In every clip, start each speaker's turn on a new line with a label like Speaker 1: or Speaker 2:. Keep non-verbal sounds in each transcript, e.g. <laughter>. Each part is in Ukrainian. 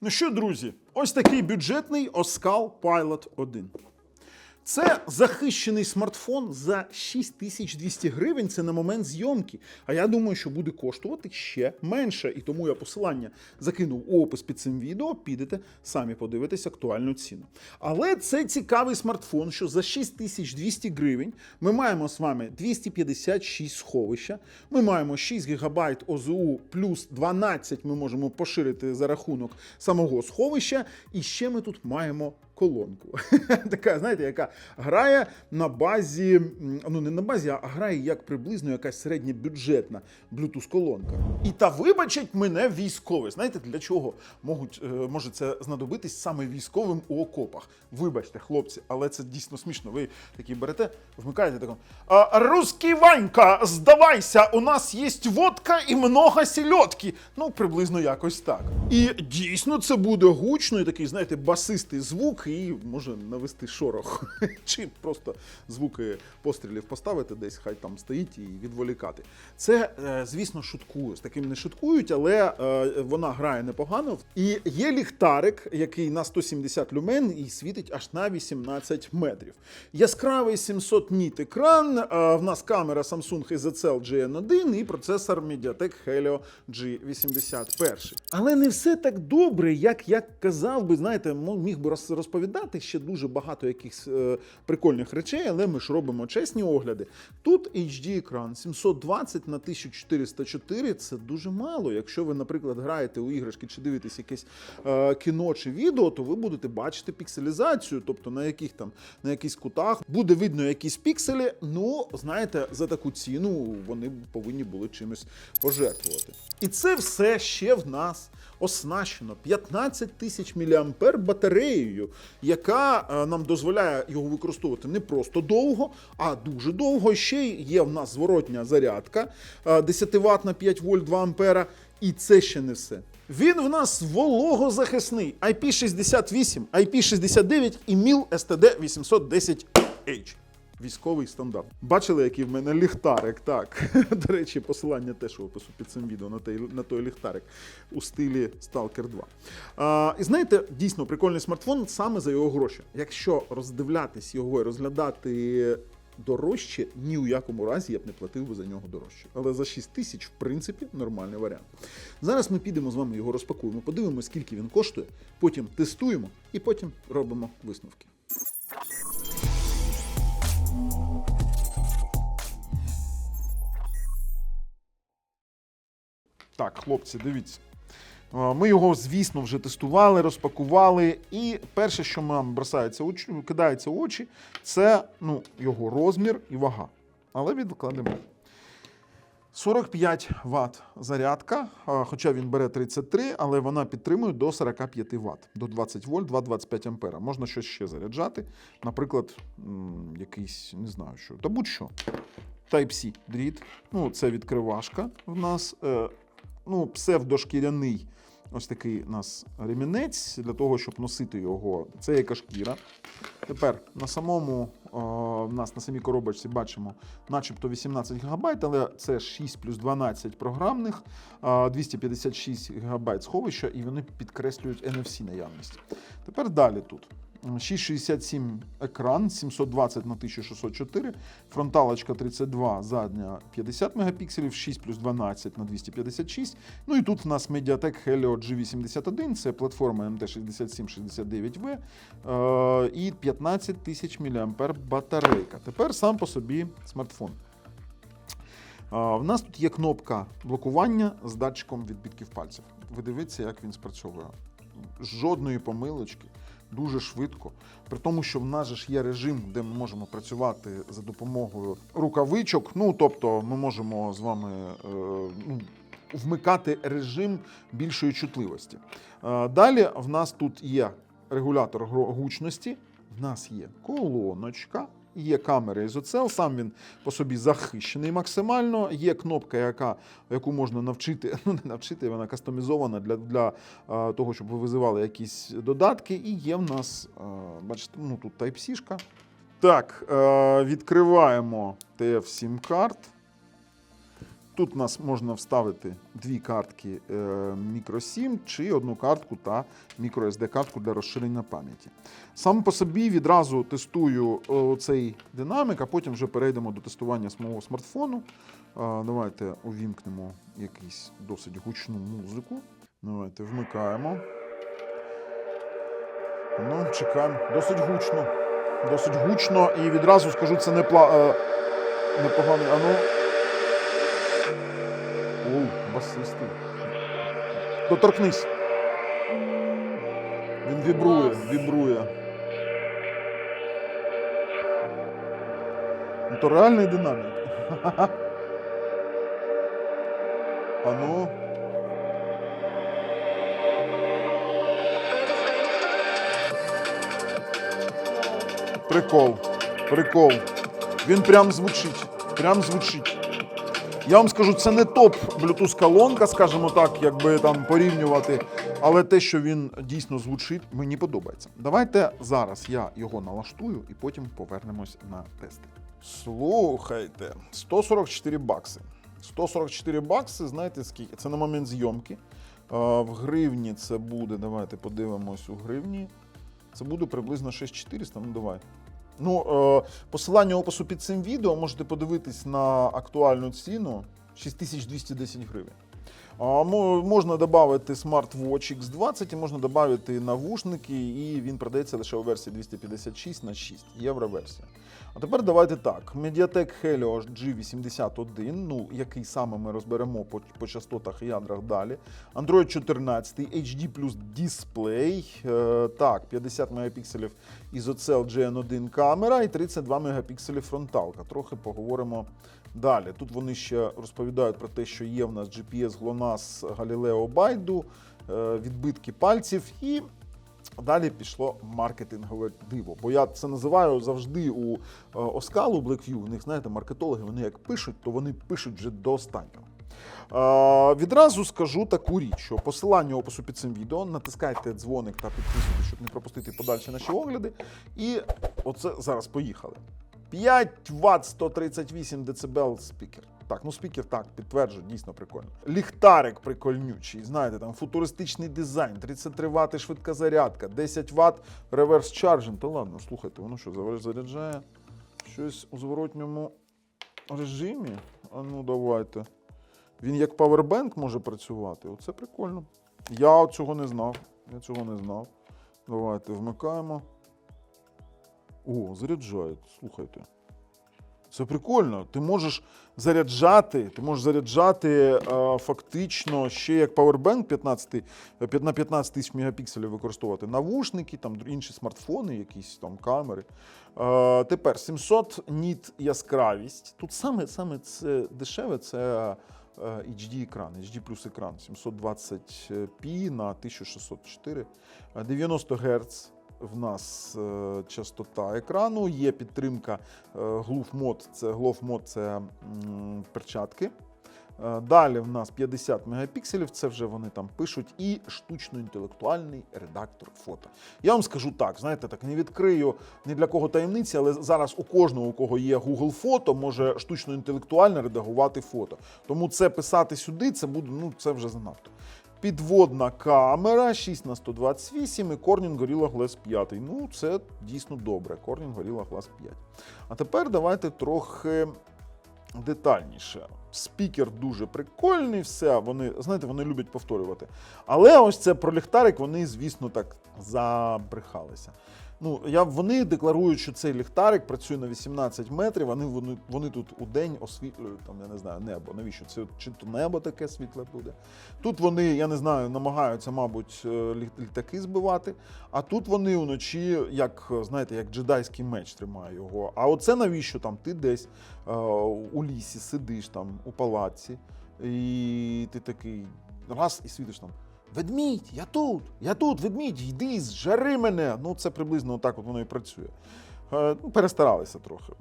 Speaker 1: Ну що, друзі, ось такий бюджетний Оскал Pilot 1. Це захищений смартфон за 6200 гривень. Це на момент зйомки. А я думаю, що буде коштувати ще менше. І тому я посилання закинув у опис під цим відео. Підете самі подивитесь актуальну ціну. Але це цікавий смартфон, що за 6200 гривень ми маємо з вами 256 сховища. Ми маємо 6 ГБ ОЗУ плюс 12 ми можемо поширити за рахунок самого сховища. І ще ми тут маємо колонку. <laughs> така, знаєте, яка грає на базі, ну не на базі, а грає як приблизно якась середньобюджетна Bluetooth-колонка. І та вибачить мене військовий. Знаєте, для чого можуть, е, може це знадобитись саме військовим у окопах? Вибачте, хлопці, але це дійсно смішно. Ви такі берете, вмикаєте тако. «А, Русский Ванька, здавайся, у нас є водка і много сільотки. Ну, приблизно якось так. І дійсно це буде гучно і такий, знаєте, басистий звук, і може навести шорох. <laughs> Чи просто звуки пострілів поставити десь, хай там стоїть і відволікати. Це, е, звісно, шуткую. З таким не шуткують, але е, вона грає непогано. І є ліхтарик, який на 170 люмен і світить аж на 18 метрів. Яскравий 700 ніт екран. е, В нас камера Samsung SZL GN1 і процесор MediaTek Helio G81. Але не все так добре, як я казав би, знаєте, міг би роз- розповідати ще дуже багато якихось е, прикольних речей, але ми ж робимо чесні огляди. Тут HD екран 720 на 1404 це дуже мало. Якщо ви, наприклад, граєте у іграшки чи дивитесь якесь е, кіно чи відео, то ви будете бачити пікселізацію, тобто на яких там на якихось кутах буде видно якісь пікселі. Ну, знаєте, за таку ціну вони повинні були чимось пожертвувати. І це все ще в нас оснащено 15 тисяч мА батареєю, яка е, нам дозволяє його використовувати не просто довго, а дуже довго. Ще є в нас зворотня зарядка е, 10 Вт на 5 вольт 2 ампера. І це ще не все. Він в нас вологозахисний IP68, IP69 і MIL STD 810H. Військовий стандарт. Бачили, який в мене ліхтарик? Так. <laughs> До речі, посилання теж в опису під цим відео на той, на той ліхтарик у стилі Stalker 2. А, і знаєте, дійсно прикольний смартфон саме за його гроші. Якщо роздивлятись його і розглядати дорожче, ні у якому разі я б не платив би за нього дорожче. Але за 6 тисяч, в принципі, нормальний варіант. Зараз ми підемо з вами його розпакуємо, подивимося, скільки він коштує, потім тестуємо і потім робимо висновки. Так, хлопці, дивіться. Ми його, звісно, вже тестували, розпакували. І перше, що нам бросається очі, кидається в очі, це ну, його розмір і вага. Але відкладемо. 45 Вт зарядка, хоча він бере 33, але вона підтримує до 45 Вт, до 20 вольт, 2,25 ампера. Можна щось ще заряджати. Наприклад, якийсь, не знаю що, та будь-що. Type-C дріт. Ну, це відкривашка в нас. Ну, псевдошкіряний ось такий у нас ремінець для того, щоб носити його. Це яка шкіра. Тепер на самому в нас на самій коробочці бачимо начебто 18 ГБ, але це 6 плюс 12 програмних, 256 ГБ сховища, і вони підкреслюють NFC наявність. Тепер далі тут. 667 екран, 720 на 1604, фронталочка 32, задня 50 мегапікселів, 6 плюс 12 на 256. Ну і тут в нас Mediatek Helio G81, це платформа MT6769V е, і 15 тисяч мА батарейка. Тепер сам по собі смартфон. А, В нас тут є кнопка блокування з датчиком відбитків пальців. Ви дивіться, як він спрацьовує. Жодної помилочки, дуже швидко. При тому, що в нас же ж є режим, де ми можемо працювати за допомогою рукавичок. Ну, тобто, ми можемо з вами е, ну, вмикати режим більшої чутливості. Е, Далі в нас тут є регулятор гучності, в нас є колоночка. Є камера ізоцел, сам він по собі захищений максимально. Є кнопка, яка, яку можна навчити, <laughs> ну не навчити, вона кастомізована для, для того, щоб ви визивали якісь додатки. І є в нас, бачите, ну тут Type-C. Так, е, відкриваємо TF-SIM карт. Тут у нас можна вставити дві картки е, microSIM чи одну картку та microSD картку для розширення пам'яті. Сам по собі відразу тестую е, цей динамик, а потім вже перейдемо до тестування самого смартфону. Е, Давайте увімкнемо якусь досить гучну музику. Давайте вмикаємо. Ну, чекаємо. Досить гучно. Досить гучно і відразу скажу, це не пла... непоганий. А ну. Доторкнись. Він вібрує, вібрує. Ну, то реальний динамік. <laughs> А ну. Прикол. Прикол. Він прям звучить. Прям звучить. Я вам скажу, це не топ Bluetooth колонка, скажімо так, якби там порівнювати. Але те, що він дійсно звучить, мені подобається. Давайте зараз я його налаштую і потім повернемось на тести. Слухайте, 144 бакси. 144 бакси, знаєте скільки? Це на момент зйомки. В гривні це буде. Давайте подивимось у гривні. Це буде приблизно 6400. Ну давай. Ну, е, посилання опису під цим відео можете подивитись на актуальну ціну 6210 гривень. Можна додати SmartWatch X20 і можна додати навушники, і він продається лише у версії 256 на 6 євроверсія. А тепер давайте так. Mediatek Helio G81, ну який саме ми розберемо по, по частотах і ядрах далі. Android 14, HD плюс дисплей. Е, так, 50 мегапікселів ізоцел GN1 камера і 32 мегапікселів фронталка. Трохи поговоримо далі. Тут вони ще розповідають про те, що є в нас GPS Galileo Baidu, е, відбитки пальців і Далі пішло маркетингове диво. Бо я це називаю завжди у е, Оскалу Blackview. У них, знаєте, маркетологи, вони як пишуть, то вони пишуть вже до останнього. Е, відразу скажу таку річ, що посилання опису під цим відео, натискайте дзвоник та підписуйтесь, щоб не пропустити подальші наші огляди. І оце зараз поїхали. 5 Вт 138 дБ спікер. Так, ну спікер так, підтверджую, дійсно прикольно. Ліхтарик прикольнючий, знаєте, там футуристичний дизайн, 33 Вт швидка зарядка, 10 Вт реверс чарджинг. Та ладно, слухайте, воно що, заряджає щось у зворотньому режимі? А ну давайте. Він як павербенк може працювати. Оце прикольно. Я цього не знав. Я цього не знав. Давайте вмикаємо. О, заряджають, слухайте. Це прикольно. Ти можеш заряджати, ти можеш заряджати е, фактично ще як Powerbank 15, е, на 15 тисяч мегапікселів використовувати навушники, там інші смартфони, якісь там камери. Е, тепер 700 ніт яскравість. Тут саме, саме це дешеве, це е, HD екран, HD плюс екран 720p на 1604, е, 90 Гц в нас е, частота екрану, є підтримка е, Glove Mod, це Glove Mod це перчатки. Е, Далі в нас 50 мегапікселів, це вже вони там пишуть, і штучно-інтелектуальний редактор фото. Я вам скажу так, знаєте, так не відкрию ні для кого таємниці, але зараз у кожного, у кого є Google фото, може штучно-інтелектуально редагувати фото. Тому це писати сюди, це буде, ну це вже занадто. Підводна камера 6 на 128 і Corning Gorilla Glass 5. Ну, це дійсно добре. Corning Gorilla Glass 5. А тепер давайте трохи детальніше. Спікер дуже прикольний, все. Вони, знаєте, вони люблять повторювати. Але ось це про ліхтарик, вони, звісно, так забрехалися. Ну, я, вони декларують, що цей ліхтарик працює на 18 метрів, вони, вони, вони тут у день освітлюють, там, я не знаю, небо. Навіщо це? Чи то небо таке світле буде? Тут вони, я не знаю, намагаються, мабуть, е, літаки збивати. А тут вони вночі, як знаєте, як джедайський меч тримає його. А оце навіщо там ти десь е, у лісі сидиш там у палаці, і ти такий раз і світиш там. Ведмідь, я тут, я тут, ведмідь, йди, зжари мене. Ну, це приблизно так от воно і працює. Е, ну, перестаралися трохи.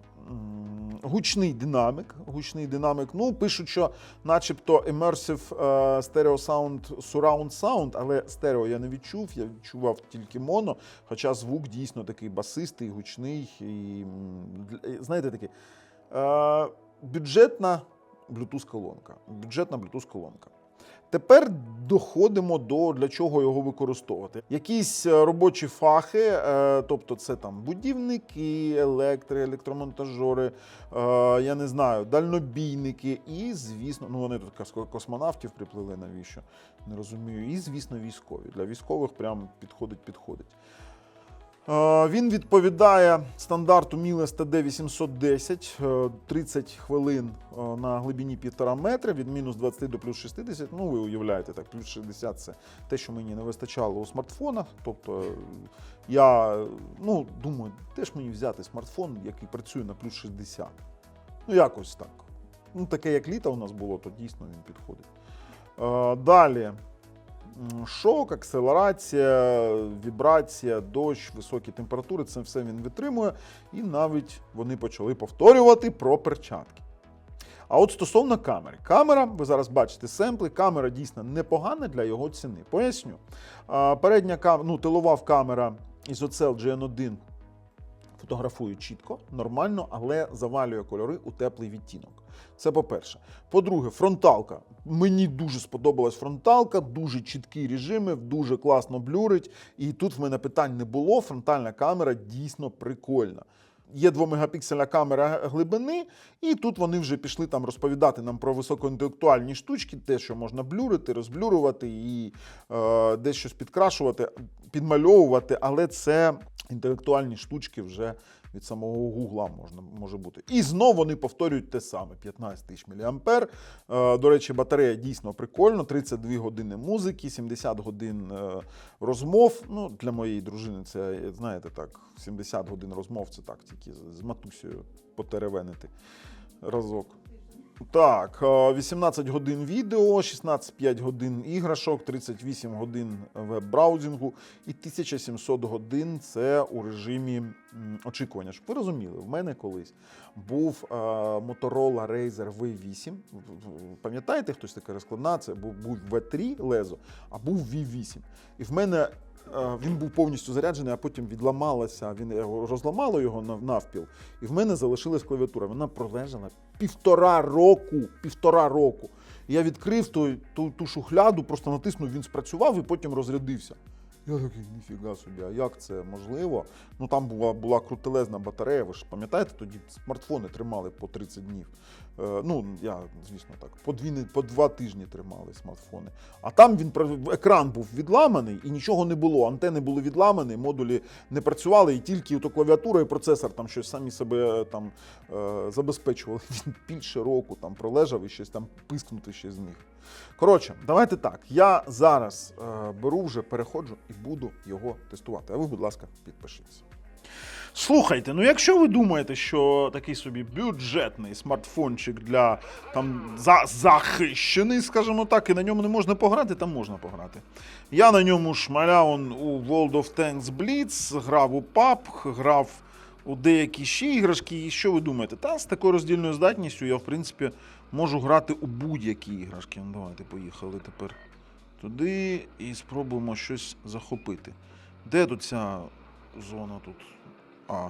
Speaker 1: Гучний динамик. Гучний динамик. Ну, пишуть, що начебто immersive е, stereo sound, surround sound, але стерео я не відчув, я відчував тільки моно. Хоча звук дійсно такий басистий, гучний і знаєте, такий. Е, бюджетна Bluetooth-колонка, бюджетна Bluetooth-колонка. Тепер доходимо до для чого його використовувати. Якісь е, робочі фахи, е, тобто це там будівники, електри, електромонтажори, е, я не знаю, дальнобійники, і, звісно, ну вони тут космонавтів приплили навіщо? Не розумію. І, звісно, військові. Для військових прям підходить, підходить. Е, Він відповідає стандарту Miles TD 810, е, 30 хвилин е, на глибині 1,5 метра, від мінус 20 до плюс 60. Ну, ви уявляєте, так, плюс 60 це те, що мені не вистачало у смартфонах. Тобто е, я ну, думаю, де ж мені взяти смартфон, який працює на плюс 60. Ну, якось так. Ну, таке, як літо у нас було, то дійсно він підходить. Е, Далі. Шок, акселерація, вібрація, дощ, високі температури це все він витримує. І навіть вони почали повторювати про перчатки. А от стосовно камери. Камера, ви зараз бачите семпли, камера дійсно непогана для його ціни. Поясню. Передня камера, ну, тилова камера Isocell GN1 фотографує чітко, нормально, але завалює кольори у теплий відтінок. Це по-перше. По-друге, фронталка. Мені дуже сподобалась фронталка, дуже чіткі режими, дуже класно блюрить. І тут в мене питань не було. Фронтальна камера дійсно прикольна. Є 2-мегапіксельна камера глибини, і тут вони вже пішли там розповідати нам про високоінтелектуальні штучки, те, що можна блюрити, розблюрувати і е, десь щось підкрашувати, підмальовувати, але це інтелектуальні штучки вже від самого Гугла можна може бути. І знову вони повторюють те саме: 15 тисяч мА. Е, До речі, батарея дійсно прикольна, 32 години музики, 70 годин е, розмов. Ну, для моєї дружини це, знаєте, так, 70 годин розмов це так, тільки з матусею потеревенити разок. Так, е, 18 годин відео, 16-5 годин іграшок, 38 годин веб-браузингу і 1700 годин це у режимі очікування. Щоб ви розуміли, в мене колись був е, Motorola Razer V8. В- в- Пам'ятаєте, хтось таке розкладна? Це був, був V3 лезо, а був V8. І в мене е, він був повністю заряджений, а потім відламалося. Він розламало його навпіл, і в мене залишилась клавіатура. Вона пролежала півтора року. Півтора року. Я відкрив ту, ту, ту шухляду, просто натиснув, він спрацював і потім розрядився. Я такий, ніфіга собі, а як це можливо? Ну там була, була крутелезна батарея, ви ж пам'ятаєте, тоді смартфони тримали по 30 днів. Е, ну, я, звісно, так, по, дві, по два тижні тримали смартфони. А там він екран був відламаний і нічого не було. Антени були відламані, модулі не працювали, і тільки ото клавіатура і процесор там щось самі себе е, там е, забезпечували. <laughs> Він більше року там пролежав і щось там пискнути ще з них. Коротше, давайте так. Я зараз е, беру вже, переходжу і буду його тестувати. А ви, будь ласка, підпишіться. Слухайте, ну якщо ви думаєте, що такий собі бюджетний смартфончик для там за, захищений, скажімо так, і на ньому не можна пограти, там можна пограти. Я на ньому шмаляв у World of Tanks Blitz, грав у PUBG, грав у деякі ще іграшки. І що ви думаєте? Та з такою роздільною здатністю я, в принципі, можу грати у будь-які іграшки. Ну, давайте поїхали тепер туди і спробуємо щось захопити. Де тут ця зона тут? А.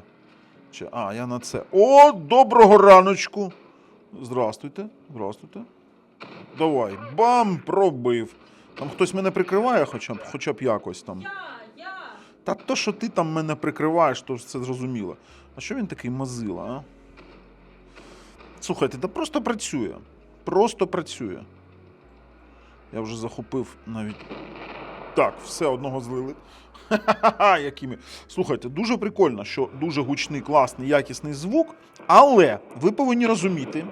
Speaker 1: Чи, а, я на це. О, доброго раночку! Здрастуйте, здрастуйте. Давай. Бам! Пробив. Там хтось мене прикриває, хоча б, хоча б якось там. Та то, що ти там мене прикриваєш, то це зрозуміло. А що він такий мазила, а? Слухайте, та просто працює. Просто працює. Я вже захопив навіть. Так, все одного злили. Ха-ха-ха, якими. Слухайте, дуже прикольно, що дуже гучний, класний, якісний звук, але ви повинні розуміти,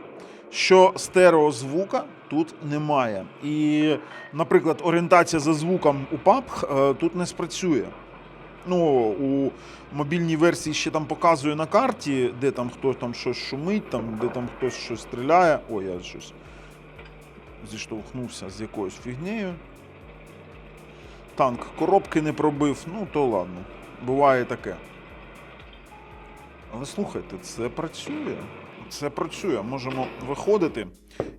Speaker 1: що стереозвука тут немає. І, наприклад, орієнтація за звуком у PUBG е, тут не спрацює. Ну, у мобільній версії ще там показує на карті, де там хтось там щось шумить, там, де там хтось щось стріляє. Ой, я щось зіштовхнувся з якоюсь фігнею. Танк коробки не пробив, ну то ладно. Буває таке. Але слухайте, це працює. Це працює. Можемо виходити.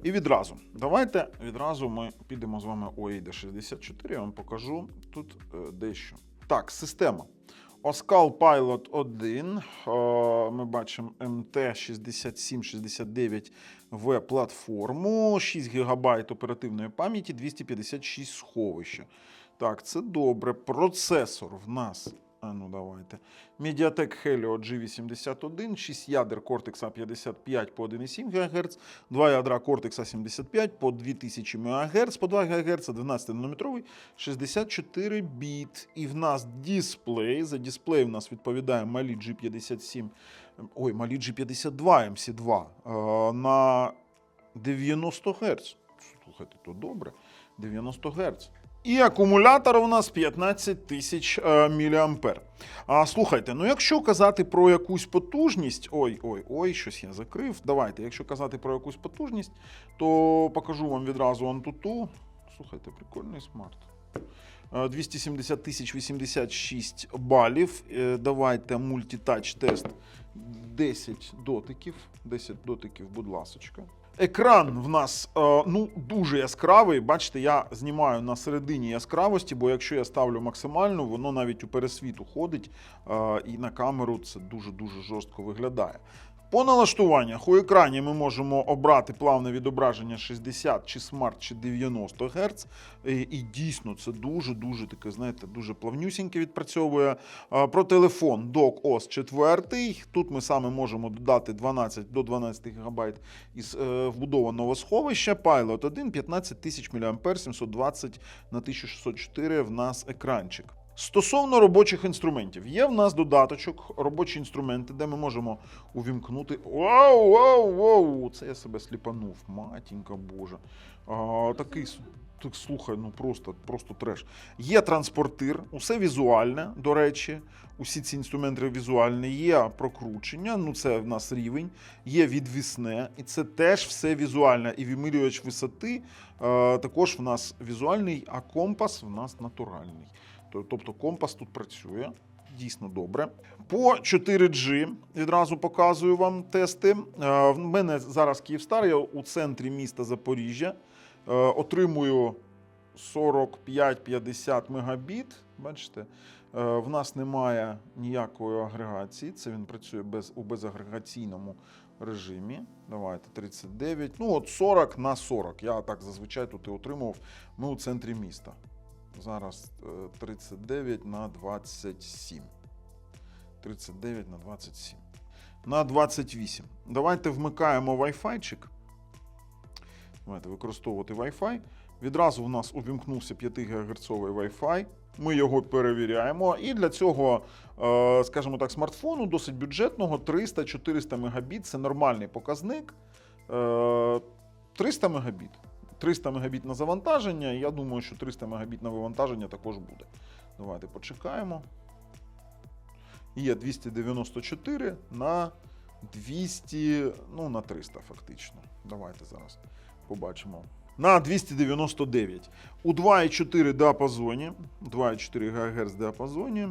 Speaker 1: І відразу. Давайте відразу ми підемо з вами у AID 64, я вам покажу тут е, дещо. Так, система. Оскал Pilot 1. е, Ми бачимо MT6769 в платформу, 6 ГБ оперативної пам'яті, 256 сховища. Так, це добре. Процесор в нас. А ну давайте. Mediatek Helio G81, 6 ядер Cortex A55 по 1,7 ГГц, 2 ядра Cortex A75 по 2000 МГц, по 2 ГГц, 12-нанометровий, 64 біт. І в нас дисплей. За дисплей в нас відповідає Mali G57, ой, Mali G52 MC2 е, на 90 Гц. Слухайте, то добре. 90 Гц. І акумулятор у нас 15 тисяч е, міліампер. А слухайте, ну якщо казати про якусь потужність, ой, ой, ой, щось я закрив. Давайте, якщо казати про якусь потужність, то покажу вам відразу Antutu. Слухайте, прикольний смарт. Е, 270 тисяч 86 балів. Е, Давайте мультитач тест 10 дотиків. 10 дотиків, будь ласочка. Екран в нас е, ну дуже яскравий. Бачите, я знімаю на середині яскравості, бо якщо я ставлю максимальну, воно навіть у пересвіту ходить, е, і на камеру це дуже дуже жорстко виглядає. По налаштуваннях у екрані ми можемо обрати плавне відображення 60 чи смарт, чи 90 Гц. І, і дійсно це дуже-дуже таке, знаєте, дуже плавнюсіньке відпрацьовує. Про телефон Dock OS 4. Тут ми саме можемо додати 12 до 12 ГБ із е, вбудованого сховища. Pilot 1, 15 тисяч мА, 720 на 1604 в нас екранчик. Стосовно робочих інструментів, є в нас додаточок, робочі інструменти, де ми можемо увімкнути. Вау, вау, вау! Це я себе сліпанув, матінка Божа. А, такий так слухай, ну просто, просто треш. Є транспортир, усе візуальне, до речі. Усі ці інструменти візуальні, є прокручення, ну це в нас рівень, є відвісне, і це теж все візуальне. І вимірювач висоти е, також в нас візуальний, а компас в нас натуральний. То- Тобто компас тут працює. Дійсно добре. По 4G відразу показую вам тести. Е, В мене зараз Київстар, я у центрі міста Запоріжжя. Е, Отримую 45-50 мегабіт. Бачите, Е, в нас немає ніякої агрегації. Це він працює без, у безагрегаційному режимі. Давайте 39. Ну, от 40 на 40. Я так зазвичай тут і отримував. Ми у центрі міста. Зараз е, 39 на 27. 39 на 27. На 28. Давайте вмикаємо Wi-Fi. Давайте використовувати Wi-Fi. Відразу в нас увімкнувся 5 ГГц Wi-Fi. Ми його перевіряємо. І для цього, е, скажімо так, смартфону досить бюджетного 300-400 Мбіт це нормальний показник. Е, 300 Мбіт. 300 Мбіт на завантаження. Я думаю, що 300 Мбіт на вивантаження також буде. Давайте почекаємо. Є 294 на 200, ну на 300 фактично. Давайте зараз побачимо. На 299. У 2,4 діапазоні, 2,4 ГГц діапазоні.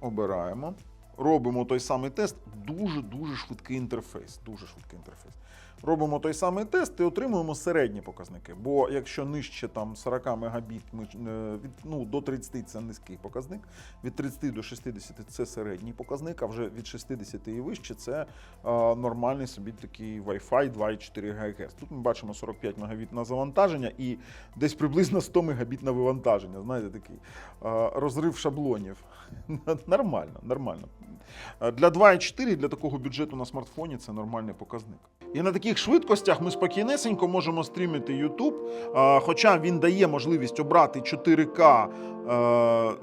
Speaker 1: Обираємо. Робимо той самий тест. Дуже-дуже швидкий інтерфейс. Дуже швидкий інтерфейс. Робимо той самий тест і отримуємо середні показники. Бо якщо нижче там 40 мегабіт, ми, е, від, ну, до 30 це низький показник, від 30 до 60 це середній показник, а вже від 60 і вище це е, нормальний собі такий Wi-Fi 2,4 ГГц. Тут ми бачимо 45 мегабіт на завантаження і десь приблизно 100 мегабіт на вивантаження. Знаєте, такий е, розрив шаблонів. <laughs> Нормально, нормально. Для 2,4 для такого бюджету на смартфоні це нормальний показник. І на таких швидкостях ми спокійнесенько можемо стрімити YouTube, хоча він дає можливість обрати 4К. е,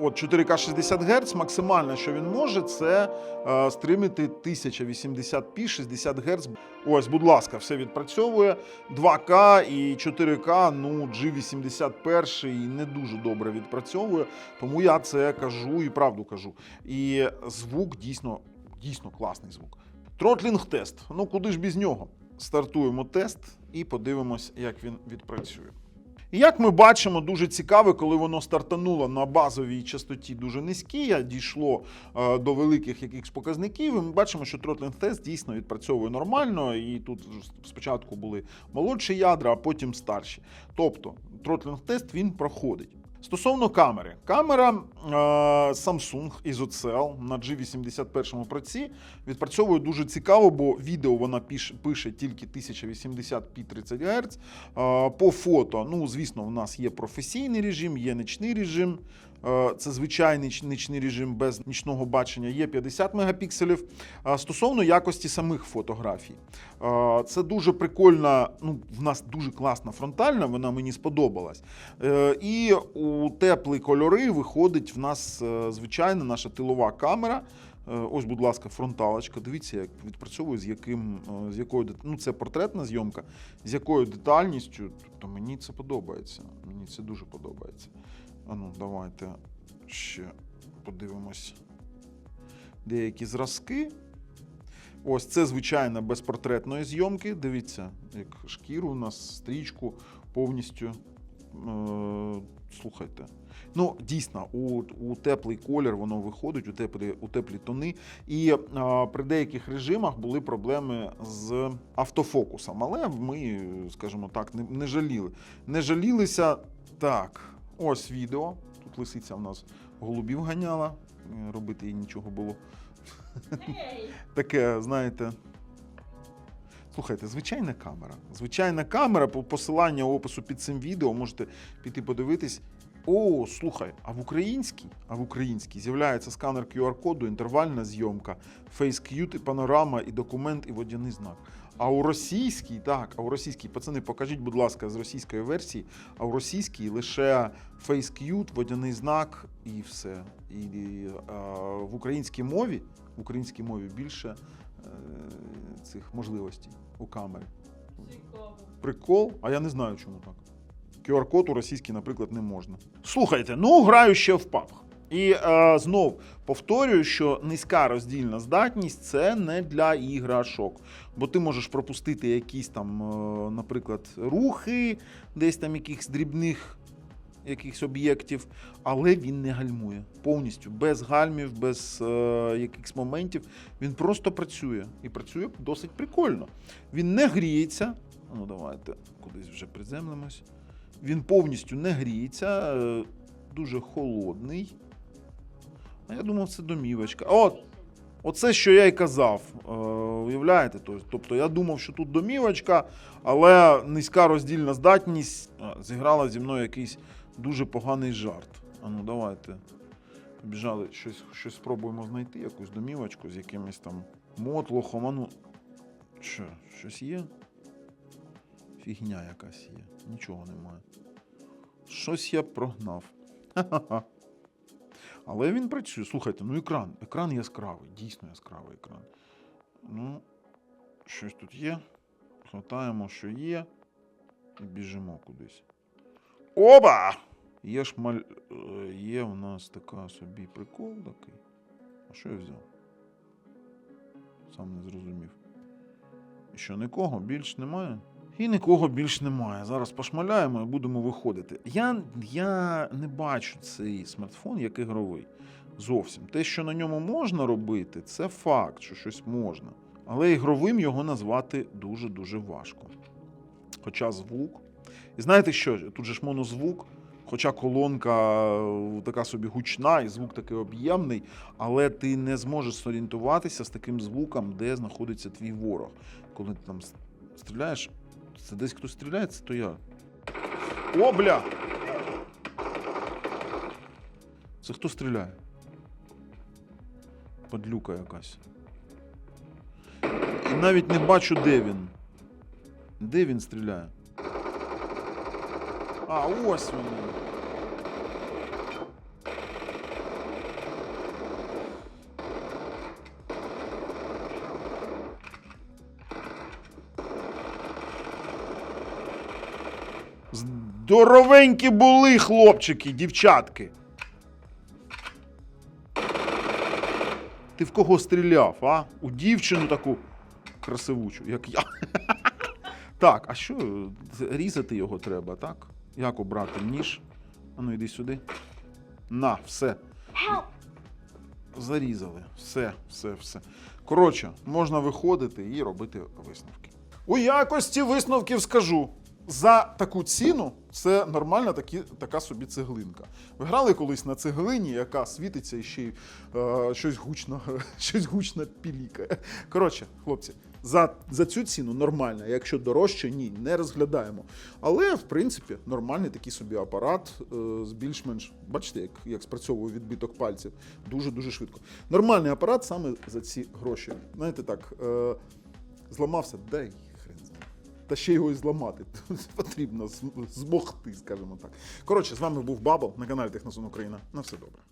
Speaker 1: От 4К 60 Гц, максимально, що він може, це е, стримити 1080p 60 Гц. Ось, будь ласка, все відпрацьовує. 2К і 4К, ну, G81 не дуже добре відпрацьовує, тому я це кажу і правду кажу. І звук дійсно, дійсно класний звук. Тротлінг тест. Ну куди ж без нього? Стартуємо тест і подивимось, як він відпрацює. Як ми бачимо, дуже цікаво, коли воно стартануло на базовій частоті дуже низькій, а дійшло е, до великих якихось показників. І ми бачимо, що тротлінг тест дійсно відпрацьовує нормально. І тут спочатку були молодші ядра, а потім старші. Тобто тротлінг тест він проходить. Стосовно камери, камера е, Samsung ISOCELL на G81 праці відпрацьовує дуже цікаво, бо відео вона пише, пише тільки 1080p 30 Гц. Е, по фото, ну звісно, в нас є професійний режим, є нічний режим. Е, Це звичайний нічний режим без нічного бачення. Є 50 мегапікселів. Е, Стосовно якості самих фотографій, Е, це дуже прикольна. Ну, в нас дуже класна фронтальна, вона мені сподобалась. І у теплі кольори виходить в нас звичайна наша тилова камера. Ось, будь ласка, фронталочка. Дивіться, як відпрацьовує, з яким з якою ну, це портретна зйомка, з якою детальністю. Тобто мені це подобається. Мені це дуже подобається. А ну, давайте ще подивимось деякі зразки. Ось це звичайно без портретної зйомки. Дивіться, як шкіру у нас, стрічку повністю. Е, слухайте. Ну, дійсно, у, у теплий колір воно виходить, у теплі, у теплі тони. І е, при деяких режимах були проблеми з автофокусом. Але ми, скажімо так, не, не жаліли. Не жалілися. Так, ось відео. Тут лисиця в нас голубів ганяла. Е, Робити їй нічого було. Таке, знаєте. Слухайте, звичайна камера. Звичайна камера, по- посилання опису під цим відео можете піти подивитись. О, слухай, а в українській, а в українській з'являється сканер QR-коду, інтервальна зйомка, FaceQt, і панорама, і документ, і водяний знак. А у російській, так, а у російській, пацани, покажіть, будь ласка, з російської версії, а у російській лише FaceQt, водяний знак і все. І, і а, в українській мові, в українській мові більше е, цих можливостей у камери.
Speaker 2: Цікаво.
Speaker 1: Прикол, а я не знаю, чому так. QR-код у російській, наприклад, не можна. Слухайте, ну граю ще в PUBG. І е, знов повторюю, що низька роздільна здатність це не для іграшок. Бо ти можеш пропустити якісь там, е, наприклад, рухи, десь там якихось дрібних якихось об'єктів, але він не гальмує повністю, без гальмів, без е, якихось моментів. Він просто працює і працює досить прикольно. Він не гріється. Ну, давайте кудись вже приземлимось. Він повністю не гріється, е, дуже холодний. Я думав, це домівочка. От, оце, що я й казав. Е, уявляєте? Тобто- я думав, що тут домівочка, але низька роздільна здатність зіграла зі мною якийсь дуже поганий жарт. А ну давайте. Побіжали, щось, щось спробуємо знайти, якусь домівочку з якимось там мотлохом. А ну. Що, щось є? Фігня якась є. Нічого немає. Щось я прогнав. Ха-ха-ха. Але він працює. Слухайте, ну екран. Екран яскравий, дійсно яскравий екран. Ну, щось тут є. Хватаємо, що є. І біжимо кудись. Оба! Є шмаль. е, Є у нас така собі прикол такий. А що я взяв? Сам не зрозумів. Що нікого більш немає? І нікого більш немає. Зараз пошмаляємо і будемо виходити. Я, я не бачу цей смартфон як ігровий. Зовсім. Те, що на ньому можна робити, це факт, що щось можна. Але ігровим його назвати дуже-дуже важко. Хоча звук. І знаєте що? Тут же ж монозвук, хоча колонка е, така собі гучна, і звук такий об'ємний, але ти не зможеш зорієнтуватися з таким звуком, де знаходиться твій ворог. Коли ти там стріляєш, це десь хтось стріляється, то я. О, бля! Це хто стріляє? Подлюка якась. І навіть не бачу, де він. Де він стріляє? А, ось він. Здоровенькі були хлопчики, дівчатки. Ти в кого стріляв, а? У дівчину таку красивучу, як я. <laughs> Так, а що? Різати його треба, так? Як обрати ніж? А ну йди сюди. На, все. Зарізали. Все, все, все. Коротше, можна виходити і робити висновки. У якості висновків скажу. За таку ціну це нормальна такі, така собі цеглинка. Ви грали колись на цеглині, яка світиться і ще й е, щось гучно, <laughs> щось гучно пілікає. Коротше, хлопці, за, за цю ціну нормально. Якщо дорожче, ні, не розглядаємо. Але в принципі нормальний такий собі апарат е, з більш-менш, бачите, як, як спрацьовує відбиток пальців. Дуже дуже швидко. Нормальний апарат саме за ці гроші. Знаєте так, е, зламався, дай. Та ще його і зламати. <laughs> Потрібно змогти, скажімо так. Коротше, з вами був Бабл на каналі Техносон Україна. На все добре.